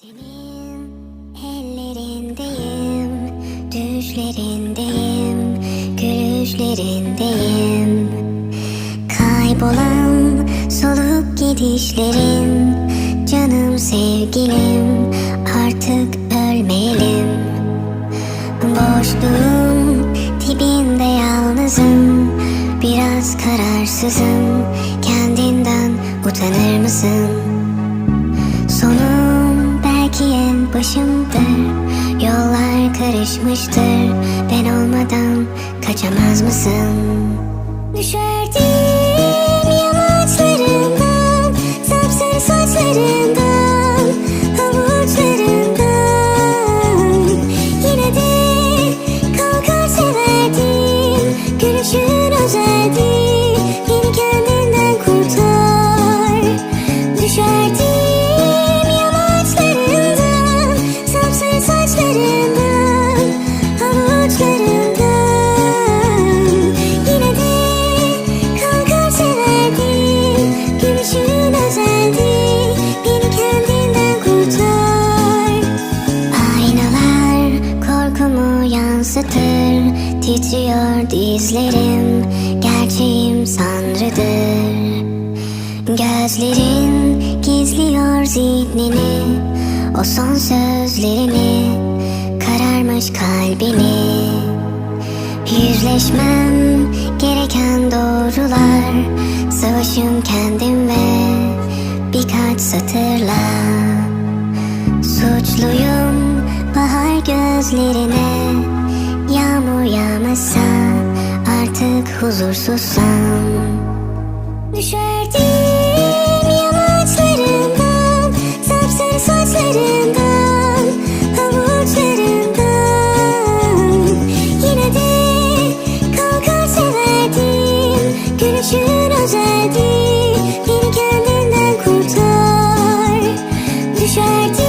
Senin ellerindeyim, düşlerindeyim, gülüşlerindeyim. Kaybolan solup gidişlerin, canım sevgilim, artık ölmeyelim. Boşluğum dibinde yalnızım, biraz kararsızım. Kendinden utanır mısın? Karışmıştır Ben olmadan kaçamaz mısın? Düşerdim yansıtır Titriyor dizlerim Gerçeğim sanrıdır. Gözlerin gizliyor zihnini O son sözlerini Kararmış kalbini. Yüzleşmem gereken doğrular Savaşım kendim ve birkaç satırla. Suçluyum bahar gözlerine olmasa artık huzursuzsam Düşerdim yamaçlarından Sapsarı saçlarından Havuçlarından Yine de kalkar severdim Gülüşün özeldi Beni kendinden kurtar. Düşerdim